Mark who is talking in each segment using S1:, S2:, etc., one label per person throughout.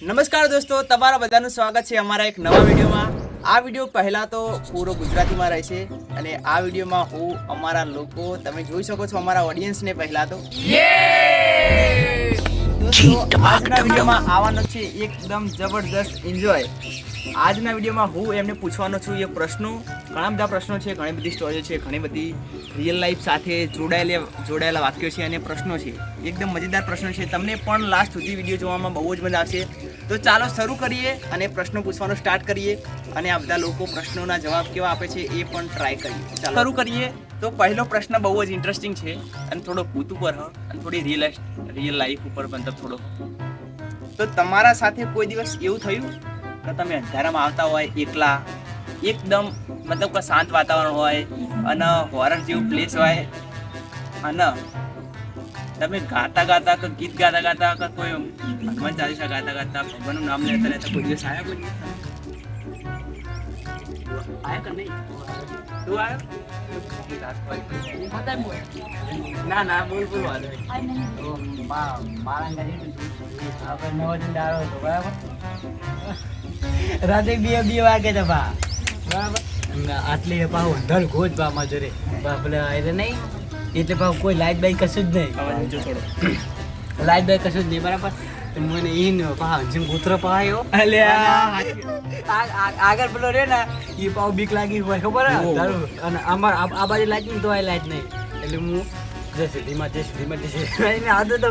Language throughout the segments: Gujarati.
S1: નમસ્કાર દોસ્તો તમારા બધાનું સ્વાગત છે અમારા એક નવા વિડીયોમાં. આ વીડિયો પહેલાં તો પૂરો ગુજરાતીમાં રહેશે અને આ વિડીયોમાં હું અમારા લોકો તમે જોઈ શકો છો અમારા ઓડિયન્સને પહેલાં તો. દોસ્તો આજના વિડીયોમાં આવવાનો છે એકદમ જબરદસ્ત એન્જોય આજના વિડીયોમાં હું એમને પૂછવાનો છું એ પ્રશ્નો. ઘણા બધા પ્રશ્નો છે ઘણી બધી સ્ટોરીઓ છે ઘણી બધી રિયલ લાઈફ સાથે જોડાયેલા જોડાયેલા વાક્યો છે અને પ્રશ્નો છે. એકદમ મજેદાર પ્રશ્નો છે. તમને પણ લાસ્ટ સુધી વીડિયો જોવામાં બહુ જ મજા આવશે. તો ચાલો શરૂ કરીએ અને પ્રશ્નો પૂછવાનું સ્ટાર્ટ કરીએ. અને આ બધા લોકો પ્રશ્નોના જવાબ કેવા આપે છે એ પણ ટ્રાય કરીએ. શરૂ કરીએ. તો પહેલો પ્રશ્ન બહુ જ ઇન્ટરેસ્ટિંગ છે અને થોડો ભૂત ઉપર હ, અને થોડી રિયલ રિયલ લાઈફ ઉપર મતલબ થોડો તો તમારા સાથે કોઈ દિવસ એવું થયું? કે તમે અંધારામાં આવતા હોય, એકલા, એકદમ મતલબ કે શાંત વાતાવરણ હોય, અને હોરર જેવું પ્લેસ હોય, અને તમે ગાતા ગાતા કે ગીત ગાતા ગાતા કે કોઈ હનુમાન ચાલીસા ગાતા ગાતા, ભગવાનનું નામ લેતા લેતા કોઈ દિવસ આવ્યા કોઈ? કે નહીં? તું આવ્યો ના ના, બોલ બોલ, વાંધો બરાબર?
S2: રાતે બે બે વાગે તો બા. બરાબર? આટલી પાછું અંધાર ગોજ બા માં જોડે બા પેલા નહીં. એટલે પાછું કોઈ લાઈટ બાઈટ કશું જ નહીં. લાઈટ બાઈટ કશું જ નહીં બરાબર? મને મને ન પા જેમ કૂતરો પાયો
S1: અલે
S2: આગળ પેલો રે ને એ પાવ બીક લાગી હોય ખબર. અંધારું. અને અમાર આ બાજુ લાઈટ નહીં તો આ લાઈટ નહીં. એટલે હું જે ધીમા જે ધીમા જે સીધીમાં એને આદો તો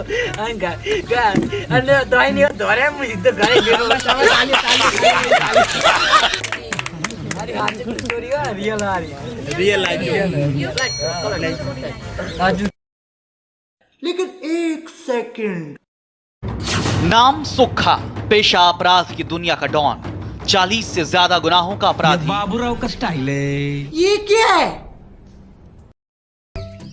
S2: ગા- અને તોય નહીં ધોરે હું સીધો ઘરે ગયો મારી હાચી story હો, real હારી.
S1: રિયલ લાઈફ
S2: આજુ
S3: नाम सुखा पेशा अपराध की दुनिया का डॉन चालीस से ज्यादा गुनाहों का अपराधी
S4: बाबूराव का स्टाइल है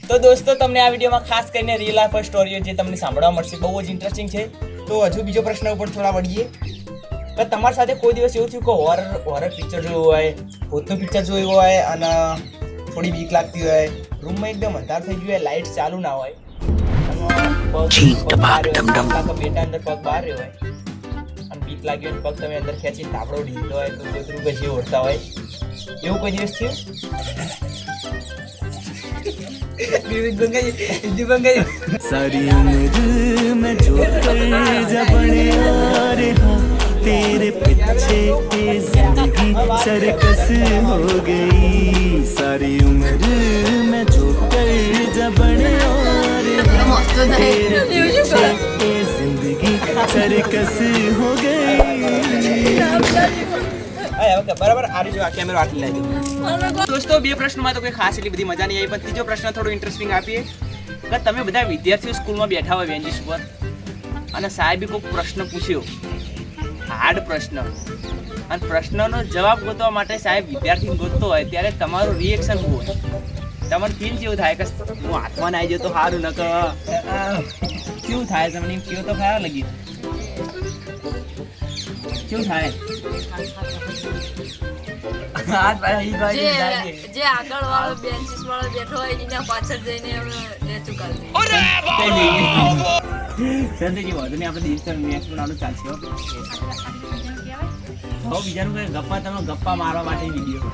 S1: તો દોસ્તો તમને આ વિડીયોમાં ખાસ કરીને રિયલ લાઈફ સ્ટોરીઓ જે તમને સાંભળવા મળશે બહુ જ ઇન્ટરેસ્ટિંગ છે તો હજુ બીજો પ્રશ્ન ઉપર થોડા વળીએ કે તમારી સાથે કોઈ દિવસ એવું થયું કે હોરર હોરર પિક્ચર જોયું હોય ભૂતનું પિક્ચર જોયું હોય અને થોડી બીક લાગતી હોય રૂમમાં એકદમ અંધાર થઈ ગયું હોય લાઇટ ચાલુ ના હોય. બેટા અંદર પગ બહાર રહ્યો હોય અને બીક લાગ્યો હોય પગ તમે અંદર ખેંચીને તાપડો ઢીલો હોય તો કોઈ રૂપે જે ઓળતા હોય. એવું કોઈ દિવસ થયું?
S5: સારી ઉમર મેં જો કર જબને આ રહા तेरे पीछे ये जिंदगी सरकस हो गई सारी उम्र मैं जो कर जबने आ रहा तेरे पीछे ये जिंदगी सरकस हो गई
S1: હા, હવે બરાબર આ રીતે આ કેમેરો આટલી લાગી દોસ્તો બે પ્રશ્નોમાં તો કોઈ ખાસ એટલી બધી મજા નહીં આવી પણ ત્રીજો પ્રશ્ન થોડો ઇન્ટરેસ્ટિંગ આપીએ કે તમે બધા વિદ્યાર્થીઓ સ્કૂલમાં બેઠા હોય બેન્ચીસ પર અને સાહેબે કોઈ પ્રશ્ન પૂછ્યો હાર્ડ પ્રશ્ન. અને પ્રશ્નનો જવાબ ગોતવા માટે સાહેબ વિદ્યાર્થી ગોતતો હોય ત્યારે તમારું રિએક્શન હોય. તમને ફીલ કેવું થાય કે હું હાથમાં આવી જતો સારું ન કેવું થાય તમને કેવું તો ખરા લગી. કેવું થાય?
S2: હાથ પાડે ઈ બાજુ
S6: જે
S2: લાગે.
S6: જે આગળ વાળો બેન્ચીસ વાળો બેઠો હોય એના પાછળ જઈને અમે નેચું કરી
S1: સંતજી વાંધો નહીં આપણે દિવસ નેક્સ્ટ બનાવવાનું ચાલશે હો હવે બીજાનું કઈ ગપ્પા તમે ગપ્પા મારવા માટે વિડીયો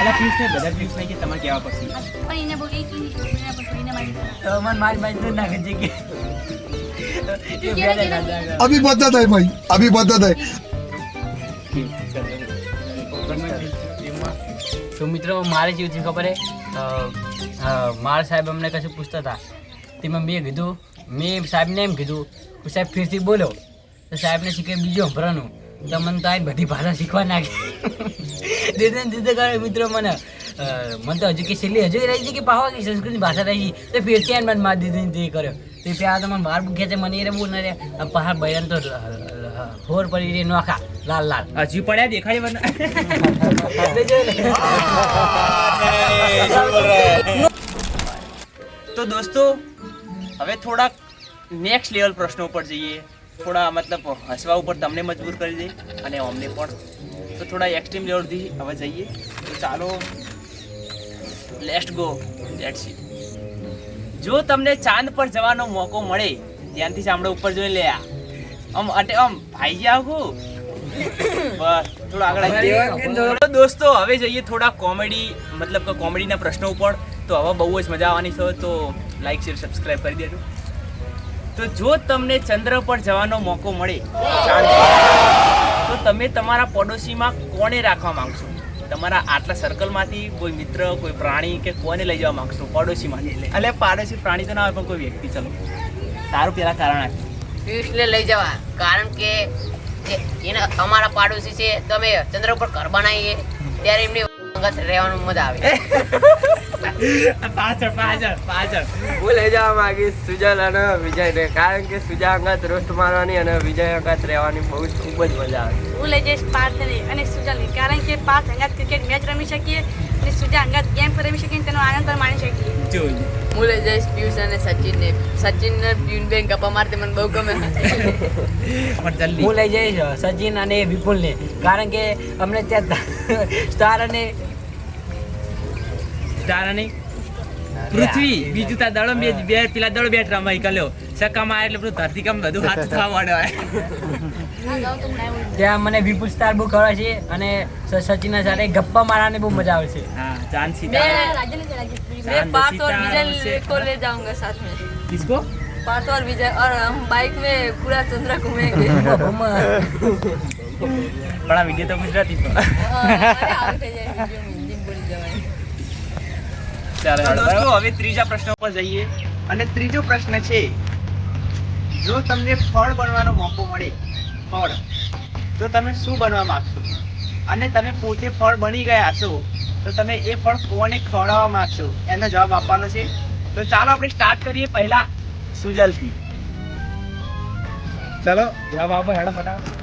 S1: અલા ફીસ ને બધા ફીસ નહીં કે તમારે કહેવા પડશે
S6: પણ એને બોલી કે એને પછી એને મારી
S2: તો મને મારી બાજુ તો નાખે છે કે એ બે જણા લાગે.
S7: अभी बदत है भाई अभी बदत है
S2: તો મિત્રો મારે જેવું થયું ખબર મારા સાહેબ અમને કશું પૂછતા હતા. તેમાં મેં કીધું મેં સાહેબને એમ કીધું કે સાહેબ ફરીથી બોલો. તો સાહેબને શીખે બીજું ભરાનું તો મને તો આ બધી ભાષા શીખવા નાખી દીધે દીધે કરે મિત્રો મને. મને તો હજુ કે છેલ્લી હજુ રહી છે કે પાવા કે સંસ્કૃતની ભાષા રહી છે? તો ફેરથી આને મને માર દીધી તે કર્યો. તે ત્યાં તો મને બહાર મૂક્યા છે મને એ બહુ ન રહ્યા પહાડ બૈરાન તો હોર પડી રહી નોખા લાલ લાલ.
S1: હજી પડ્યા દેખાય મને. તો દોસ્તો હવે થોડાક નેક્સ્ટ લેવલ પ્રશ્નો ઉપર જઈએ. થોડા મતલબ હસવા ઉપર તમને મજબૂર કરી દે અને અમને પણ. તો થોડા એક્સ્ટ્રીમ લેવલથી હવે જઈએ. તો ચાલો લેસ્ટ ગો લેટ સી જો તમને ચાંદ પર જવાનો મોકો મળે ધ્યાનથી ચામડા ઉપર જોઈ લે આ. આમ અટે આમ ભાઈ જાવ બસ થોડો આગળ દોસ્તો હવે જઈએ થોડા કોમેડી મતલબ કે કોમેડીના પ્રશ્નો ઉપર. તો હવે બહુ જ મજા આવવાની છે તો લાઈક શેર સબસ્ક્રાઇબ કરી દેજો. તો જો તમને ચંદ્ર પર જવાનો મોકો મળે તો તમે તમારા પડોશીમાં કોને રાખવા માંગશો? તમારા આટલા સર્કલમાંથી કોઈ મિત્ર કોઈ પ્રાણી કે કોને લઈ જવા માંગશો? પડોશીમાંથી. એટલે. પાડોશી પ્રાણી તો ના હોય પણ કોઈ વ્યક્તિ ચલો. તારું પેલા કારણ.
S8: પિયુષને લઈ જવા. કારણ કે એના અમારા પાડોશી છે તો અમે ચંદ્ર ઉપર ઘર બનાવીએ ત્યારે એમની અંગત રહેવાનું મજા આવે.
S1: પાછળ પાછળ પાછળ.
S9: હું લઈ જવા માંગીશ સુજલ અને વિજયને કારણ કે સુજા અંગત રોસ્ટ મારવાની અને વિજય અંગત રહેવાની બહુ જ ખૂબ જ મજા આવે.
S6: લઈ જઈશ પાર્થને અને સુજાને કારણ કે પાર્થ અંગાત ક્રિકેટ મેચ રમી શકીએ અને સુજા અંગાત ગેમ રમી શકીએ તેનો આનંદ પણ માણી શકીએ.
S8: ભૂલે જઈશ પિયુષ અને સચિનને. સચિનને પિયુન બેન ગપ્પા મારતે મને બહુ ગમે.
S1: પણ
S2: હું લઈ જઈશ સચિન અને વિપુલને. કારણ કે અમને ત્યાં સ્ટાર અને
S1: સ્ટાર અને પૃથ્વી. બીજું તાર દડો બે બે પેલા દડો બેટ રમાઈ કલ્યો સકામાં આવે એટલે બધું ધરતીકંપ બધું હાથ થવા માંડે
S2: ત્યાં મને વિપુલ સ્ટાર બહુ ખબર છે અને સ- સચિનના સાથે ગપ્પા મારવાની બહુ મજા આવે છે
S1: हाँ चांद
S6: मैं
S1: सितारा
S6: मैं पार्थ और
S1: सितारों
S6: विजय
S1: से-
S6: को ले जाऊंगा साथ में
S1: किसको
S6: पार्थ और विजय और हम बाइक में पूरा चंद्र घूमेंगे
S1: बड़ा वीडियो तो गुजराती पर
S6: અરે આવું થઈ જાય video માં હિન્દી બોલી જવાય
S1: ચાલો દોસ્તો હવે ત્રીજા પ્રશ્ન પર જઈએ અને ત્રીજો પ્રશ્ન છે જો તમને ફળ બનવાનો મોકો મળે ફળ. તો તમે શું બનવા માંગશો? અને તમે પોતે ફળ બની ગયા છો તો તમે એ ફળ કોને ખવડાવવા માંગશો? એનો જવાબ આપવાનો છે. તો ચાલો આપણે સ્ટાર્ટ કરીએ પહેલા સુજલથી. ચાલો જવાબ આપો હેડો ફટાફટ.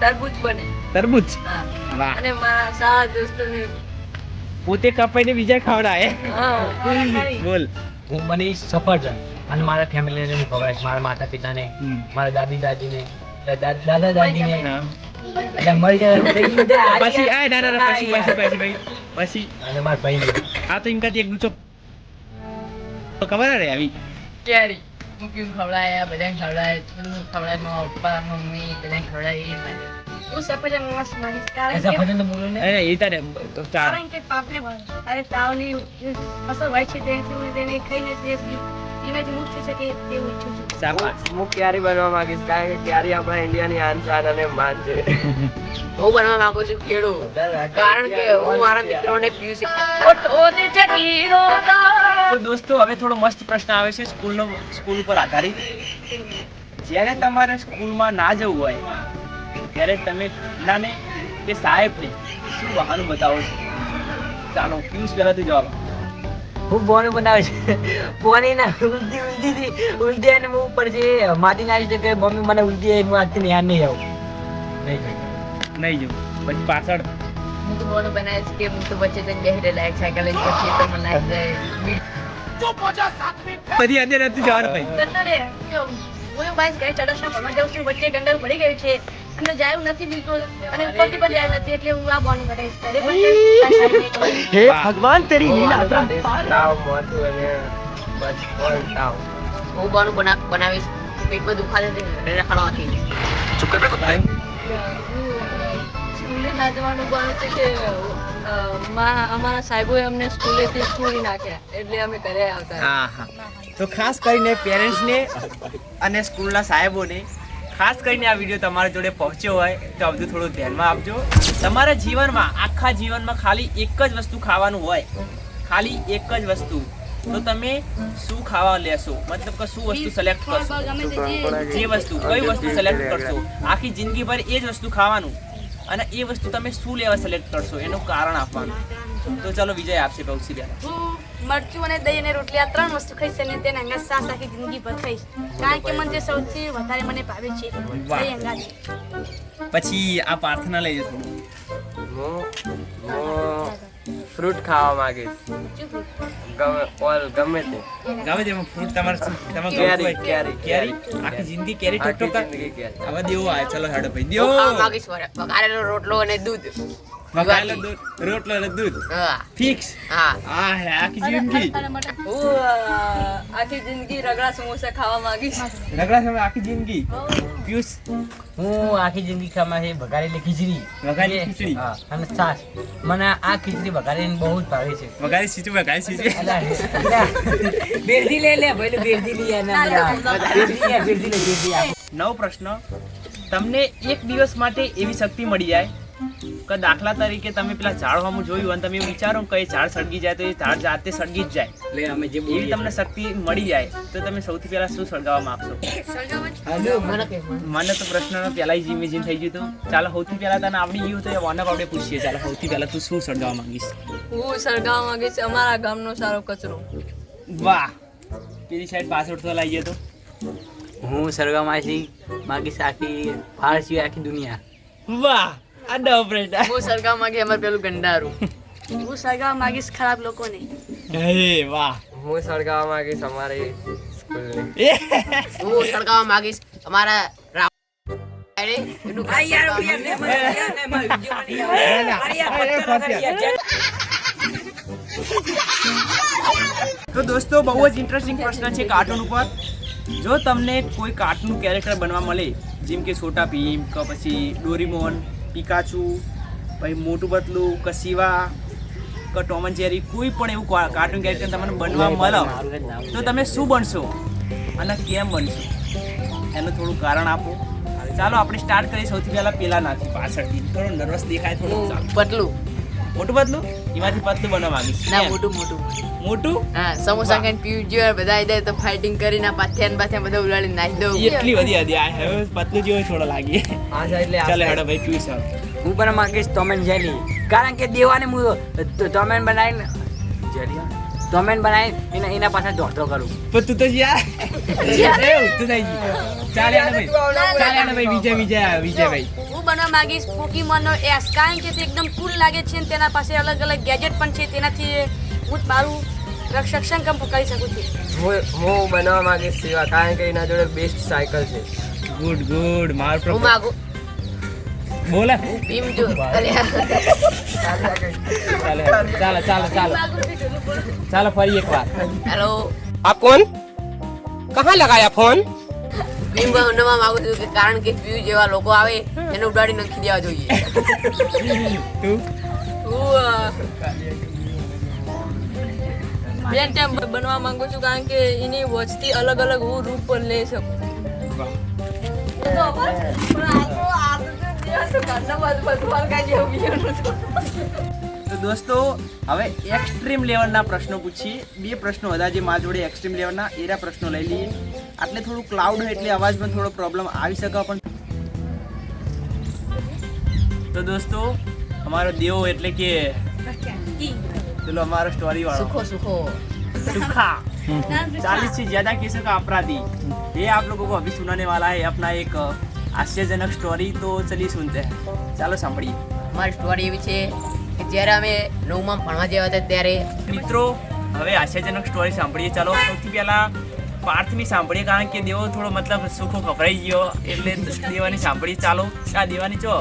S6: તરબૂચ બને.
S1: તરબૂચ?
S6: અને મારા સારા દોસ્તોને
S1: પોતે કપાઈને બીજા
S6: ખવડાવે.
S1: બોલ.
S2: હું બની સફરજન. અને મારા ફેમિલીને હું ખવડાવીશ મારા માતા પિતાને મારા દાદી દાદીને દાદા દાદીને એટલે મળી જાય.
S1: પછી આ ના ના પછી પછી પછી ભાઈ પછી.
S2: અને મારા ભાઈને.
S1: આ તો ઇનકાથી એક દૂચો તો ખબર રે આવી.
S8: કેરી. હું પીવું ખવડાય બધાને ખવડાય. તું ખવડાય મારા પપ્પા મમ્મી બધાને ખવડાય એ
S6: હું સફરજન મસ્ત માનીશ કારણ કે
S2: બોલો ને.
S1: અરે એ તારે તો
S6: કારણ કે પાપને અરે તાવની અસર હોય છે તેથી હું તેને એનાથી મુક્ત થઈ શકે તેવું ઈચ્છું છું.
S1: શાબાશ
S9: હું ક્યારી બનવા માંગીશ? કારણ કે ક્યારી આપણા ઇન્ડિયાની આન શાન અને માન છે.
S8: હું બનવા માંગુ છું ખેડૂત. કારણ કે હું મારા મિત્રોને પિયુષ
S1: તો. દોસ્તો હવે થોડો મસ્ત પ્રશ્ન આવે છે સ્કૂલનો સ્કૂલ ઉપર આધારિત. જ્યારે તમારે સ્કૂલમાં ના જવું હોય ત્યારે તમે નાને કે સાહેબને શું બહાનું બતાવો છો? ચાલો પિયુષ પહેલા જવાબ.
S2: હું બોનું બનાવે છે. બોની ના ઉલટી ઉલટી થી ઉલટી અને હું ઉપર જે માટી નાખી છે કે મમ્મી મને ઉલટી આવી હું આજથી યાદ નહીં આવું. નહીં જવું.
S1: નહીં જવું. પછી પાછળ?
S8: હું તો બોનું બનાવીશ કે હું તો વચ્ચે જઈને બેસી લાયક સાયકલ લઈને પછી તો મને લાગી જાય.
S1: અંદર નથી જવાનું ભાઈ.
S6: હું ગઈ જાઉં છું? વચ્ચે ગંડર પડી ગયું છે. અને જાયું નથી બિલકુલ અને ઉપરથી પણ જાયું નથી એટલે હું આ બોની
S9: હે ભગવાન તેરી લીલા તાવ મોતું અને બસ તાવ
S8: હું બોનું બના બનાવીશ. પેટમાં દુખાશે તે રખડવાથી
S6: સ્કૂલે ના જવાનું બને છે કે અમારા સાહેબોએ અમને સ્કૂલેથી છોડી નાખ્યા એટલે અમે ઘરે આવતા.
S1: તો ખાસ કરીને પેરેન્ટ્સને અને સ્કૂલના સાહેબોને ખાસ કરીને આ વીડિયો તમારા જોડે પહોંચ્યો હોય તો આ બધું થોડું ધ્યાનમાં આપજો. તમારા જીવનમાં આખા જીવનમાં ખાલી એક જ વસ્તુ ખાવાનું હોય. ખાલી એક જ વસ્તુ. તો તમે શું ખાવા લેશો? મતલબ કે શું વસ્તુ સિલેક્ટ કરશો?
S6: જે
S1: જે વસ્તુ કઈ વસ્તુ સિલેક્ટ કરશો? આખી જિંદગી ભર એ જ વસ્તુ ખાવાનું અને એ વસ્તુ તમે શું લેવા સિલેક્ટ કરશો? એનું કારણ આપવાનું. તો ચાલો વિજય આપશે પૌસી બેન
S6: હું મરચું અને દહીં અને રોટલી આ ત્રણ વસ્તુ ખાઈશ અને તેને અંગાત સાસ આખી જિંદગી પર ખાઈશ. કારણ કે મને જે સૌથી વધારે મને ભાવે છે દહીં
S1: પછી આ પ્રાર્થના લઈ જતો
S9: હું હું ફ્રૂટ ખાવા માંગીશ. ગમે ઓલ ગમે તે.
S1: ગમે તે ફ્રૂટ તમારે શું- તમે ગમતું
S9: કેરી, કેરી,
S1: કેરી. આખી જિંદગી કેરી ઠોક ઠોક હવે દેવો આ ચલો હેડો ભાઈ દેવો
S8: ખાવા માંગીશ વઘારેલો રોટલો અને દૂધ.
S1: વઘારેલો દૂધ. રોટલો અને દૂધ.
S8: હા.
S1: ફિક્સ
S8: હા.
S1: આ હે આખી જિંદગી.
S6: આખી જિંદગી રગડા સમોસા ખાવા માંગીશ.
S1: રગડા સમોસા આખી જિંદગી. પિયુષ
S2: હું આખી જિંદગી ખામાં છે વઘારેલી ખીચડી.
S1: વઘારેલી ખીચડી?
S2: હા, અને છાશ. મને આ ખીચડી વઘારીને બહુ જ ભાવે છે.
S1: વઘારી સીટી વઘારી
S2: અલા, બેરધી લે લે ભાઈ બેરધી લઈ આને હમણાં. બેરધી લે, બેરધી લે, બેરધી.
S1: નવો પ્રશ્ન. તમને એક દિવસ માટે એવી શક્તિ મળી જાય કે દાખલા તરીકે તમે પેલા ઝાડ જોયું અને તમે વિચારો કે ઝાડ સળગી જાય તો એ ઝાડ જાતે સળગી જ જાય.
S2: એટલે અમે જે
S1: એવી તમને શક્તિ મળી જાય તો તમે સૌથી પહેલા શું સળગાવવા માંગશો?
S8: મને
S1: તો પ્રશ્ન પહેલા જ ઇમેજિન થઈ ગયું હતું ચાલો સૌથી પહેલા તને આવડી ગયું તો એ વાનક આપણે પૂછીએ. ચાલો સૌથી પહેલા તું શું સળગાવવા માંગીશ?
S6: હું સળગાવવા માંગીશ અમારા ગામનો સારો કચરો.
S1: વાહ! પેલી સાઈડ પાછળ તો લાવીએ તો.
S2: હું સરગામાંથી માગીશ આખી ભારત સિવાય આખી દુનિયા.
S1: વાહ! આ ફ્રેન્ડ
S8: હું સરગામ માંગે અમારે પેલું ગંડારું.
S6: હું સળગાવવા માંગીશ ખરાબ લોકોને.
S1: હે વાહ.
S9: હું સળગાવવા માંગીશ અમારી સ્કૂલને.
S8: હું સળગાવવા માંગીશ અમારા
S1: તો દોસ્તો બહુ જ ઇન્ટરેસ્ટિંગ પ્રશ્ન છે કાર્ટૂન ઉપર. જો તમને કોઈ કાર્ટૂન કેરેક્ટર બનવા મળે જેમ કે છોટા ભીમ કે પછી ડોરીમોન પિકાચુ પછી મોટું પતલું કે શિવા કે ટોમ એન્ડ જેરી કોઈ પણ એવું કાર્ટૂન કેરેક્ટર તમને બનવા મળે તો તમે શું બનશો? અને કેમ બનશો? એનું થોડું કારણ આપો. ચાલો આપણે સ્ટાર્ટ કરીએ સૌથી પહેલાં પેલા નાથી પાછળથી. થોડો નર્વસ દેખાય થોડું
S8: પતલું.
S1: મોટું પતલું? એમાંથી પતલું બનવા માંગીશ
S8: ના મોટું મોટું.
S1: મોટું?
S8: હા સમોસા ખાઈને પીવું જોઈએ બધા આવી તો ફાઇટિંગ કરીને પાથિયા પાથિયા બધા ઉલાડી નાખી દઉં.
S1: એટલી બધી હતી આ હવે પતલું જેવો થોડો લાગી.
S9: હા સાઈડ લે
S1: ચાલે હેડો ભાઈ પીવું સાહેબ
S2: હું પણ માંગીશ ટોમેન જેલી. કારણ કે દેવાને હું ટોમેન બનાવીને જેલી ટોમેન બનાવીને એના એના પાછળ દોડતો કરું.
S1: પણ તું તો જ્યાં તું ગયું ચાલે
S6: માંગીશ પોકીમોન નો એસ કે તે એકદમ કુલ લાગે છે અને તેના પાસે અલગ અલગ ગેજેટ પણ છે તેનાથી હું મારું રક્ષણ કમ કરી શકું
S9: હું હું માંગીશ સેવા કારણ કે એના જોડે બેસ્ટ સાયકલ છે.
S1: ગુડ ગુડ માર
S8: હું
S1: ચાલો ચાલો ચાલો ચાલો ફરી એક વાર
S8: હેલો
S9: આપ કોણ? કહા લગાયા ફોન?
S8: ભીમ બનવા માંગુ છું કે કારણ કે વ્યૂ જેવા લોકો આવે એને ઉડાડી નાખી દેવા જોઈએ.
S1: તું?
S6: બેન ટેમ બનવા માંગુ છું કારણ કે એની વોચથી અલગ અલગ હું રૂપ પર લઈ શકું.
S1: તો દોસ્તો હવે એક્સ્ટ્રીમ લેવલના પ્રશ્નો પૂછીએ. બે પ્રશ્નો હતા જે મારા જોડે એક્સ્ટ્રીમ લેવલના એના પ્રશ્નો લઈ લઈએ. આટલે થોડું ક્લાઉડ હોય એટલે અવાજમાં થોડો પ્રોબ્લેમ આવી શકે પણ તો દોસ્તો અમારો દેવો એટલે કે પેલો અમારો સ્ટોરી વાળો
S8: સુખો સુખો
S1: सुखा चालीस से ज्यादा केसों का अपराधी ये आप लोगों को अभी सुनाने वाला है अपना एक आश्चर्यजनक स्टोरी तो चलिए सुनते हैं ચાલો સાંભળીએ
S8: અમારી સ્ટોરી એવી છે કે જ્યારે અમે નવમાં ભણવા જેવા હતા ત્યારે
S1: મિત્રો હવે આશ્ચર્યજનક સ્ટોરી સાંભળીએ ચાલો સૌથી પહેલા પાર્થની સાંભળીએ કારણ કે દેવો થોડો મતલબ સુખો ખભરાઈ ગયો એટલે દેવાની સાંભળીએ ચાલો આ દેવાની ચો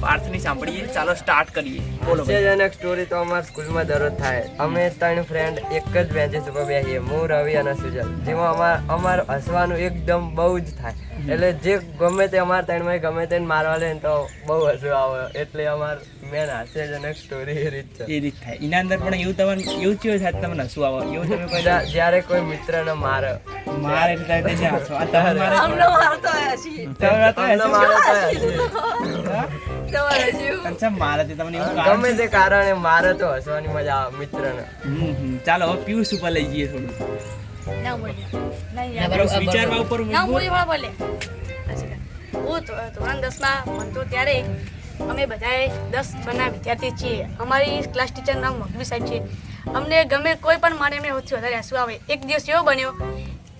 S1: પાર્થની સાંભળીએ. ચાલો સ્ટાર્ટ કરીએ. બોલો.
S9: આશ્ચર્યજનક સ્ટોરી તો અમારા સ્કૂલમાં દરરોજ થાય. અમે ત્રણ ફ્રેન્ડ એક જ બેન્ચીસ ઉપર બેસીએ હું રવિ અને સુજલ. જેમાં અમાર અમાર હસવાનું એકદમ બહુ જ થાય. એટલે જે ગમે તે અમારા ત્રણમાં ગમે તેને મારવા લે તો બહુ હસવું આવે. એટલે અમાર મેન હાસ્યજનક સ્ટોરી એ રીત છે.
S1: એ રીત થાય. એના અંદર પણ એવું તમને એવું થયું છે તમને શું આવે. એવું તમે કોઈ
S9: જ્યારે કોઈ મિત્રને મારે.
S1: મારે એટલે તે ત્યાં હસો. આ તમે મારે તમે તો
S9: અમને મારતો આયા.
S1: હા? અચ્છા મારે તે તમને એવું
S9: ગમે તે કારણે મારે તો હસવાની મજા આવે મિત્રને.
S1: હમ, હમ. ચાલો હવે પિયુષ ઉપર લઈ જઈએ થોડું?
S6: ના બોલે.
S8: ના,
S1: વિચારવા ઉપર
S6: ના
S1: બોલ.
S6: હું એવા હું ધોરણ દસમાં ભણતો ત્યારે અમે બધાએ દસ બના વિદ્યાર્થી છીએ. અમારી ક્લાસ ટીચર નામ મગવી સાહેબ છે. અમને ગમે કોઈ પણ મારે એમને સૌથી વધારે હસવું આવે. એક દિવસ એવો બન્યો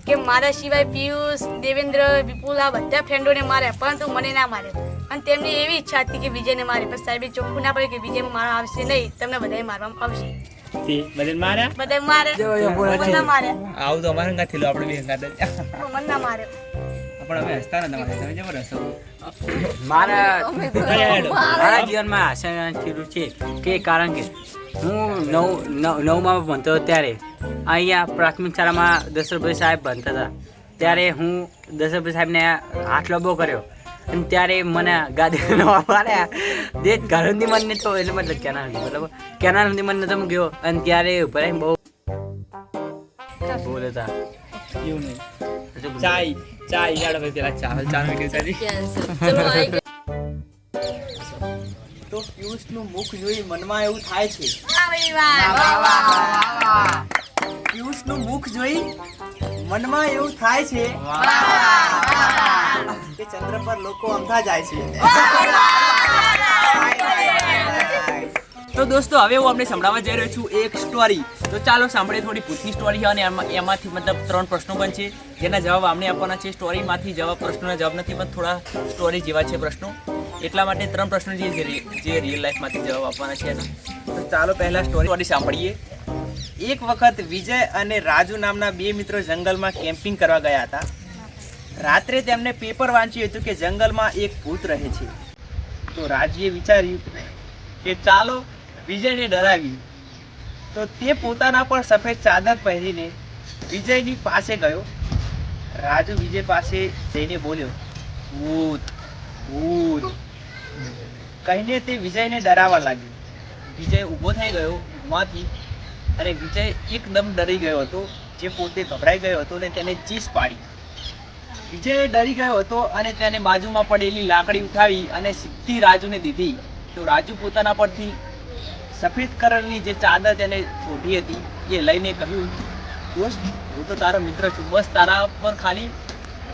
S6: કે મારા સિવાય પિયુષ દેવેન્દ્ર વિપુલ આ બધા ફ્રેન્ડોને માર્યા પરંતુ મને ના માર્યા અને તેમની એવી ઈચ્છા હતી કે વિજયને મારે. પણ સાહેબે ચોખ્ખું ના પડે કે વિજય મારા આવશે નહીં. તમને બધાએ મારવામાં આવશે.
S1: તે બધાને માર્યા?
S6: મારે માર્યા.
S1: આવું તો અમારે નથી લો આપણે બી
S6: મને ના માર્યો.
S1: પણ અમે હસતા નતા મારે તમે જબર હસો?
S2: મારા મારા જીવનમાં આશા રુચિ છે કે કારણ કે હું નવ નવ નવમાં ભણતો હતો ત્યારે અહીંયા પ્રાથમિક શાળામાં દશરભાઈ સાહેબ ભણતા હતા. ત્યારે હું દશરભાઈ સાહેબને હાથ લબો કર્યો અને ત્યારે મને ગાદી માર્યા જે તે ઘર સુધી મને તો એટલે મતલબ કેનાલ મતલબ કેનાલ સુધી મને નતો ગયો અને ત્યારે ભરાય બહુ બોલતા હતા
S1: એવું નહીં. ચાય. ભાઈ પેલા ચા તો પિયુષનું મુખ જોઈ મનમાં એવું થાય છે. પિયુષનું મુખ જોઈ મનમાં એવું થાય છે. કે ચંદ્ર પર લોકો અંધા જાય છે. તો દોસ્તો, હવે હું આપણે સંભળાવવા જઈ રહ્યો છું એક સ્ટોરી તો ચાલો સાંભળીએ થોડી ભૂતની સ્ટોરી છે અને એમાં એમાંથી મતલબ ત્રણ પ્રશ્નો પણ છે. જેના જવાબ આપણે આપવાના છે. સ્ટોરીમાંથી જવાબ પ્રશ્નોના જવાબ નથી, પણ થોડા સ્ટોરી જેવા છે પ્રશ્નો. એટલા માટે ત્રણ પ્રશ્નો જે જે રિયલ લાઈફમાંથી જવાબ આપવાના છે એના. તો ચાલો પહેલાં સ્ટોરી સાંભળીએ. એક વખત વિજય અને રાજુ નામના બે મિત્રો જંગલમાં કેમ્પિંગ કરવા ગયા હતા. રાત્રે તેમને પેપર વાંચ્યું હતું કે જંગલમાં એક ભૂત રહે છે. તો રાજુએ વિચાર્યું કે ચાલો વિજયને ડરાવી તો તે પોતાના પર સફેદ ચાદર પહેરીને વિજયની પાસે ગયો. રાજુ વિજય પાસે જઈને બોલ્યો, ભૂત ભૂત. કહીને તે વિજયને ડરાવવા લાગ્યો. વિજય ઊભો થઈ ગયો ઊંઘમાંથી અને વિજય એકદમ ડરી ગયો હતો, જે પોતે ગભરાઈ ગયો હતો ને તેને ચીસ પાડી. વિજય ડરી ગયો હતો અને તેને બાજુમાં પડેલી લાકડી ઉઠાવી અને સીધી રાજુને દીધી. તો રાજુ પોતાના પરથી સફેદ કલરની જે ચાદર તેને ઓઢી હતી, એ લઈને કહ્યું, દોસ્ત, હું તો તારો મિત્ર છું. બસ તારા પર ખાલી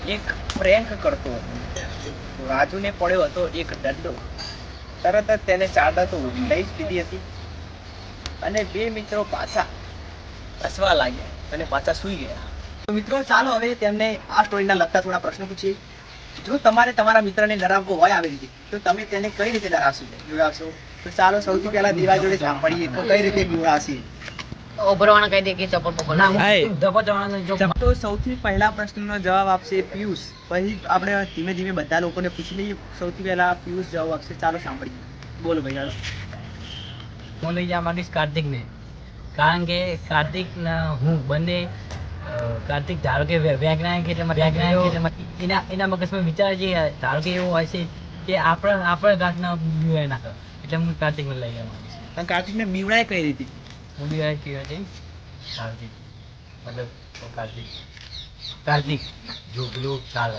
S1: એક પ્રેન્ક કરતો હતો. રાજુને પડ્યો હતો એક દંડો તરત જ તેને ચાદર તો લઈ જ દીધી હતી. અને બે મિત્રો પાછા હસવા લાગ્યા અને પાછા સૂઈ ગયા. તો મિત્રો, ચાલો હવે તેમને આ સ્ટોરીના લગતા થોડા પ્રશ્નો પૂછીએ. જો તમારે તમારા મિત્રને ડરાવવો હોય આવી રીતે, તો તમે તેને કઈ રીતે ડરાવશો? જોડાવશો તો ચાલો સૌથી પહેલા દીવા જોડે સાંભળીએ તો કઈ રીતે જોડાશે તો સૌથી પહેલા પ્રશ્નનો જવાબ આપશે પિયુષ. પછી આપણે ધીમે ધીમે બધા લોકોને પૂછી લઈએ. સૌથી પહેલા પિયુષ જવાબ આપશે. ચાલો સાંભળીએ. બોલો ભાઈ ચાલો
S2: હું લઈ જવા માંગીશ કાર્તિકને. કારણ કે કાર્તિક હું બંને કાર્તિક ધારો કે વ્ય- વૈજ્ઞાનિક એટલે વૈજ્ઞાનિક એના એના મગજમાં વિચાર જે ધારો કે એવો હોય છે કે આપણા આપણા ગાંઠના બીવાય નાખે એટલે હું કાર્તિકને લઈ ગયા
S1: પણ કાર્તિકને બીવડાય કઈ રીતે?
S2: હું બીવડાય કયો છે કાર્તિક મતલબ કાર્તિક. કાર્તિક જો પેલું ચાલ.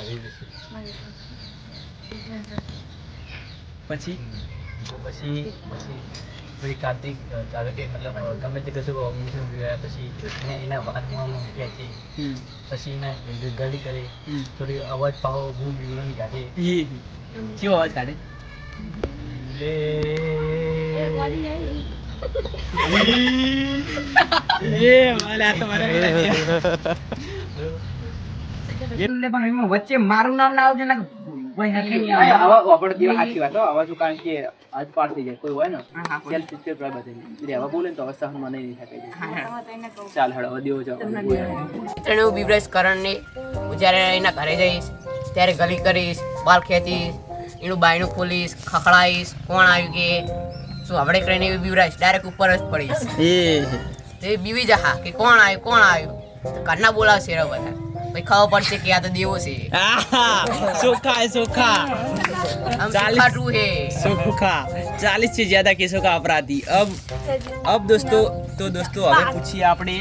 S1: પછી?
S2: પછી પછી પછી કાર્તિક ધારો કે મતલબ ગમે તે કશું અમુક જોયા પછી એને એના વાતમાં મૂક્યા છે પછી એના ગલી કરે. થોડી અવાજ પાવો હું બીવડાની કાઢે.
S1: કેવો અવાજ કાઢે?
S4: વચ્ચે મારું નામ ના
S1: આવજે હો.
S8: બીવરેજ કરણને. હું જ્યારે એના ઘરે જઈશ ત્યારે ગલી કરીશ બાલ ખેંચીશ એનું બાયણું ખોલીશ ખખડાઈશ કોણ આવ્યું કે? શું આપણે કરીને બીવરાઈશ ડાયરેક્ટ ઉપર જ પડીશ. એ. બીવી જ હા કે કોણ આવ્યું કોણ આવ્યું? ઘરના બોલાવશે રહો બધા. ભાઈ ખબર પડશે કે આ તો દેવો છે.
S1: સોખા સોખા.
S8: આમ સોખા હે
S1: સુખા. चालीस से ज्यादा केसों का अपराधी अब अब दोस्तों तो दोस्तों હવે પૂછીએ આપણે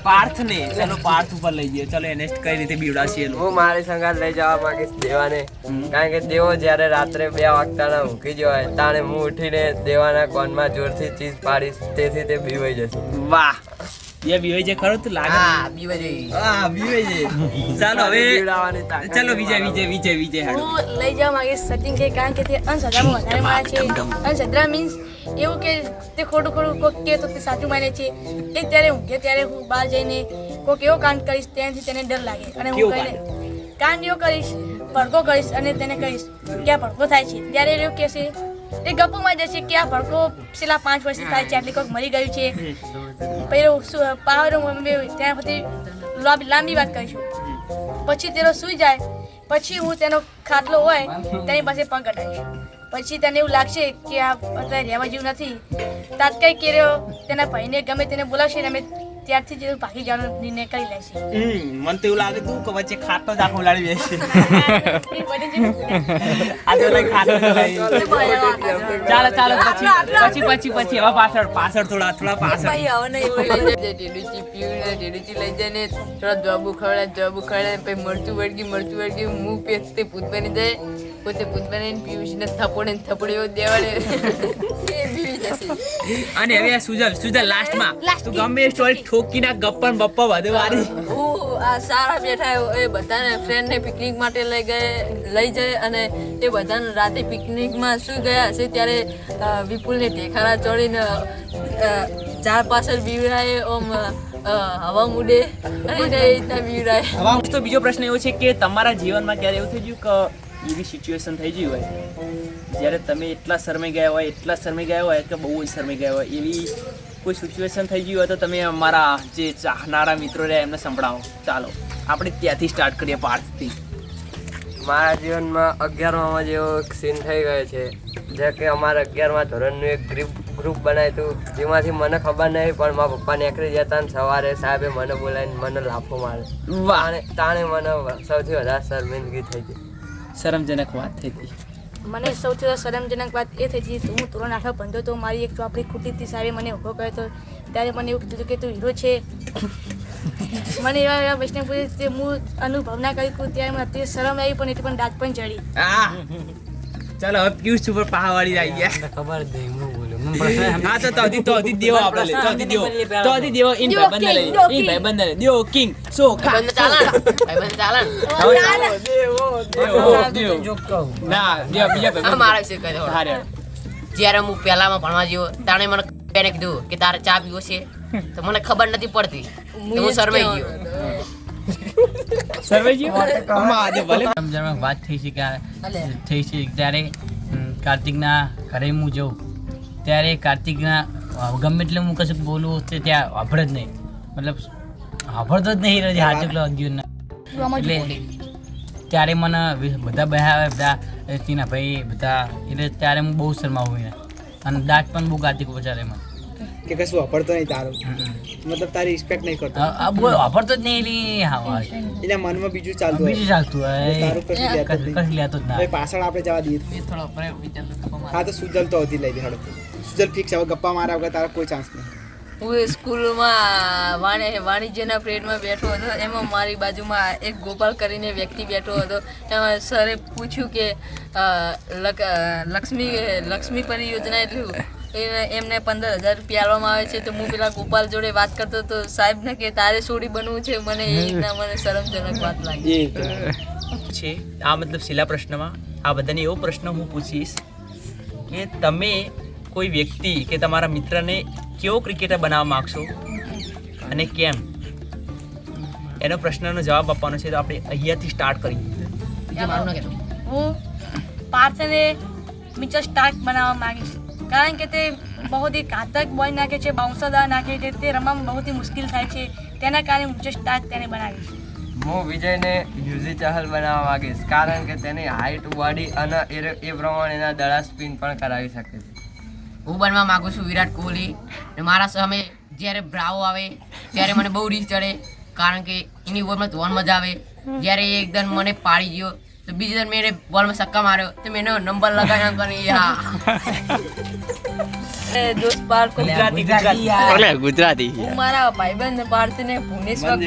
S1: પાર્થ ને ચલો પાર્થ ઉપર લઈ જઈએ ચલો એને કઈ રીતે બીવડાશે એ લોકો
S9: હું મારી સંગાત લઈ જવા માંગીશ દેવાને કારણ કે દેવો જ્યારે રાત્રે બે વાગતાના ઊંઘી જવાય તાણે હું ઉઠીને દેવાના કોનમાં જોરથી ચીઝ પાડીશ તેથી તે બીવાઈ જશે
S1: વાહ એ બીવે છે ખરો તું લાગે.
S8: હા બીવે જઈ
S1: હા બીવે છે. ચાલો હવે
S9: બીવડાવવાની
S1: વિજય વિજય વિજય વિજય હેડો
S6: હું લઈ જવા માંગીશ સચિન કે કારણ કે તે વધારે માને છે. અંધશ્રદ્ધા મીન્સ એવું કે તે ખોટું ખોટું કોક કે તો તે સાચું માને છે. એ ત્યારે ઊંઘે ત્યારે હું બહાર જઈને કોક એવો કાંડ કરીશ ત્યાંથી તેને ડર લાગે. અને હું કહીને કાંડ? એવો કરીશ ભડકો કરીશ અને તેને કહીશ કે આ ભડકો થાય છે? ત્યારે એ કહેશે એ ગપ્પુમાં જશે કે આ ભડકો છેલ્લા પાંચ વર્ષથી થાય છે, આટલી કોઈક મરી ગયું છે. પહેલું પાવર ત્યાં પછી લાંબી લાંબી વાત કરીશું. પછી તેનો સૂઈ જાય, પછી હું તેનો ખાટલો હોય, તેની પાસે પગ અટાડીશ પછી તેને એવું લાગશે કે આ અત્યારે રહેવા જેવું નથી. તાત્કાલિક કેર્યો તેના ભાઈને ગમે તેને બોલાવશે ને અમે ત્યારથી જ પાકી જવાનો નિર્ણય કરી
S1: હમ, મને તો એવું લાગે તું કે વચ્ચે ખાટો જ આખો ઉલાડી લઈ ખાટલો ચાલો ચાલો પછી પછી પછી પછી હવે પાછળ પાછળ થોડા થોડા પાછળ.
S8: ઢેડુચી પીવું ને ઢેડુચી લઈ જાય ને થોડા જવાબુ ખવડાય જવાબુ ખવડાય પછી મરચું વળગી મરચું વળગી મું પેચતે ભૂત બની જાય. પોતે ભૂત પિયુષને થપોડે ને થપડીઓ દેવાડે. એ બીવી જશે.
S1: અને હવે આ સુજલ સુજલ લાસ્ટમાં તું ગમે એ સ્ટોરી ઠોકી ના ગપ્પા બપ્પા બધું વારી.
S10: આ સારા બેઠા એ બધાને ફ્રેન્ડને પિકનિક માટે લઈ ગયે લઈ જાય અને એ બધાને રાતે પિકનિકમાં સુઈ ગયા હશે ત્યારે વિપુલને ઢેખારા ચડીને ચાર પાછળ બીવડાએ ઓમ હવા મૂડે. અને રીતના બીવડાએ
S1: હવે તો બીજો પ્રશ્ન એવો છે કે તમારા જીવનમાં ક્યારે એવું થઈ ગયું કે એવી સિચ્યુએશન થઈ ગઈ હોય. જ્યારે તમે એટલા શરમાઈ ગયા હોય એટલા શરમાઈ ગયા હોય કે બહુ જ શરમાઈ ગયા હોય એવી કોઈ સિચ્યુએશન થઈ ગઈ હોય તો તમે અમારા જે ચાહનારા મિત્રો રહ્યા એમને સંભળાવો. ચાલો આપણે ત્યાંથી સ્ટાર્ટ કરીએ પાર્ટથી
S9: મારા જીવનમાં અગિયારમાં જેવો એક સીન થઈ ગયો છે. જે કે અમારા અગિયારમાં ધોરણનું એક ગ્રુપ ગ્રુપ બનાવ્યું હતું. જેમાંથી મને ખબર નહીં પણ મારા પપ્પા નીકળી જતા ને સવારે સાહેબે મને બોલાવીને મને લાફો મારે તાણે તાણે મને સૌથી વધારે શરમિંદગી થઈ ગઈ.
S1: શરમજનક વાત થઈ હતી
S6: મને સૌથી વધારે શરમજનક વાત એ થઈ હતી હું ધોરણ આઠમાં ભણતો તો મારી એક ચોપડી ખૂટી હતી સાહેબે મને ઊભો કર્યો હતો ત્યારે મને એવું કીધું કે તું હીરો છે. મને એવા એવા વૈષ્ણવ પૂરી તે હું અનુભવ ના કરી ત્યારે મને અત્યારે શરમ આવી પણ એટલી પણ દાંત પણ ચડી.
S1: ચાલો હવે પિયુષ ઉપર પાહાવાળી આવી ગયા.
S2: ખબર જ નહીં હું
S1: તો તોથી તોથી દેવો આપણે લે તોથી દેવો. તોથી દેવો ઇન ભાઈબંધ લઈ.
S6: દેવો
S1: ઇન ભાઈ લઈ. દેવો કિંગ. સો ખા
S8: બંધ ચાલન ભાઈ ભાઈબંધ ચાલન
S1: દેવો દેવો
S2: દેવો.
S1: ના દેવો બીજા ભાઈ
S8: મારા વિશે કહી દો.
S1: હારે
S8: જ્યારે હું પહેલામાં ભણવા ગયો તાણે મને બેને કીધું કે તારે ચા પીવો છે. તો મને ખબર નથી પડતી. તો હું સર્વે ગયો.
S1: સર્વેજી અમા આજે ભલે
S2: સમજણ વાત થઈ છે કે થઈ છે ત્યારે કાર્તિકના ઘરે હું જઉં. ત્યારે કાર્તિકના ગમે એટલે હું કશું બોલું તે ત્યાં વાપર જ નહીં. મતલબ વાપરતો જ નહીં રહે હાથ એકલો એટલે ત્યારે મને બધા બહાર બધા તીના ભાઈ બધા એટલે ત્યારે હું બહુ શરમાવું એને. અને દાંત પણ બહુ કાર્તિક પચારે મને.
S1: કે કશું વાપરતો નહીં તારું. મતલબ તારી રિસ્પેક્ટ નહીં કરતો.
S2: આ બોલ વાપરતો જ નહીં એની હા એટલે
S1: એના મનમાં બીજું ચાલતું
S2: બીજું ચાલતું હોય.
S1: તારું કશું લેતો
S2: કશું લેતો જ ના
S1: પાછળ આપણે જવા દઈએ.
S8: થોડો
S1: હા તો સુજલ તો હતી લઈ દે હળો સુજલ ફિક્સ હવે ગપ્પા મારા વગર તારા કોઈ ચાન્સ નહીં.
S10: હું સ્કૂલમાં વાણિ વાણિજ્યના પ્રેડમાં બેઠો હતો એમાં મારી બાજુમાં એક ગોપાલ કરીને વ્યક્તિ બેઠો હતો. એમાં સરે પૂછ્યું કે લક્ષ્મી લક્ષ્મી પરિયોજના એટલે એમને પંદર હજાર રૂપિયા આપવામાં આવે છે તો હું પેલા ગોપાલ જોડે વાત કરતો તો સાહેબને કે તારે સોડી બનવું છે? મને એ રીતના મને શરમજનક વાત લાગી.
S1: છે આ મતલબ શિલા પ્રશ્નમાં. આ બધાને એવો પ્રશ્ન હું પૂછીશ કે તમે કોઈ વ્યક્તિ કે તમારા મિત્રને કેવો ક્રિકેટર બનાવવા માગશો અને કેમ? એનો પ્રશ્નનો જવાબ આપવાનો છે તો આપણે અહીંયાથી સ્ટાર્ટ કરીએ.
S6: હું પાર્થને મિચર સ્ટાર્ક બનાવવા માંગીશ કારણ કે તે બહુ જ ઘાતક બોલ નાખે છે બાઉન્સરદાર નાખે છે તે રમવામાં બહુ જ મુશ્કેલ થાય છે. તેના કારણે મિચર સ્ટાર્ક તેને બનાવીશ.
S9: હું વિજયને યુઝી ચહલ બનાવવા માંગીશ કારણ કે તેની હાઇટ બોડી અને એ એ પ્રમાણે એના દડા સ્પિન પણ કરાવી શકે છે.
S8: હું બનવા માગું છું વિરાટ કોહલી. અને મારા સામે જ્યારે બ્રાવો આવે ત્યારે મને બહુ રીસ ચડે કારણ કે એની ઓવરમાં ધોન મજા આવે. જ્યારે એ એકદમ મને પાડી ગયો તો બીજી દર મેં બોલમાં સક્કા માર્યો તો મેં નંબર લગાવ્યો
S10: પણ દોસ્ત પાર્ક
S1: ગુજરાતી
S10: હું મારા ભાઈબંધ પાર્થને ભુવનેશ્વર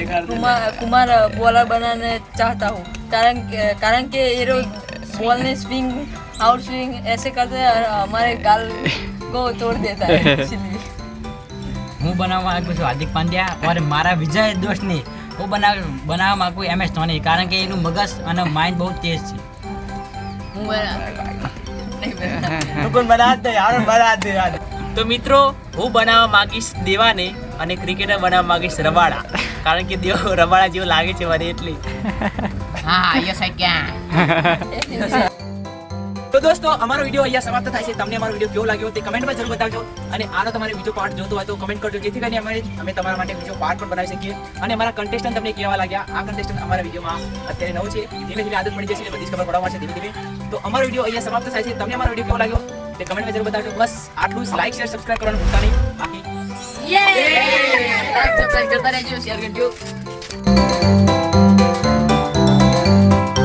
S10: કુમાર બોલર બનાને ચાહતા હું. કારણ કારણ કે એ બોલને સ્વિંગ આઉટ સ્વિંગ એસે કરતે હમારે को तोड़ देता है इसलिए
S2: હું બનાવવા માંગુ છું હાર્દિક પાંડ્યા और મારા વિજય દોસ્તને હું બનાવ બનાવવા માંગુ એમ એસ ધોની કારણ કે એનું મગજ અને માઇન્ડ બહુ તેજ છે
S8: હું બના- નહીં બના-
S1: તું કોણ બનાવત નહીં યાર બનાવત નહીં યાર તો મિત્રો હું બનાવવા માંગીશ દેવાને અને ક્રિકેટર બનાવવા માંગીશ રબાડા કારણ કે દેવો રબાડા જેવો લાગે છે મને એટલે
S8: હા યસ આઈ ક્યાં
S1: તો દોસ્તો અમારો વીડિયો અહીંયા સમાપ્ત થાય છે તમને અમારો વીડિયો કેવો લાગ્યો તે કમેન્ટમાં જરૂર બતાવજો અને આનો તમારે બીજો પાર્ટ જોતો હોય તો કમેન્ટ કરજો જેથી કરીને અમે અમે તમારા માટે બીજો પાર્ટ પણ બનાવી શકીએ અને અમારા કન્ટેસ્ટન્ટ તમને કેવા લાગ્યા આ કન્ટેસ્ટન્ટ અમારા વિડીયોમાં અત્યારે નવું છે ધીમે ધીમે આદત પડી જશે એટલે બધી ખબર પડવા મળશે ધીમે ધીમે તો અમારો વીડિયો અહીંયા સમાપ્ત થાય છે તમને અમારો વીડિયો કેવો લાગ્યો તે કમેન્ટમાં જરૂર બતાવજો બસ આટલું જ લાઈક શેર સબસ્ક્રાઇબ કરવાનું ભૂલતા નહીં બાકી
S10: કરતા રહેજો શેર કરજો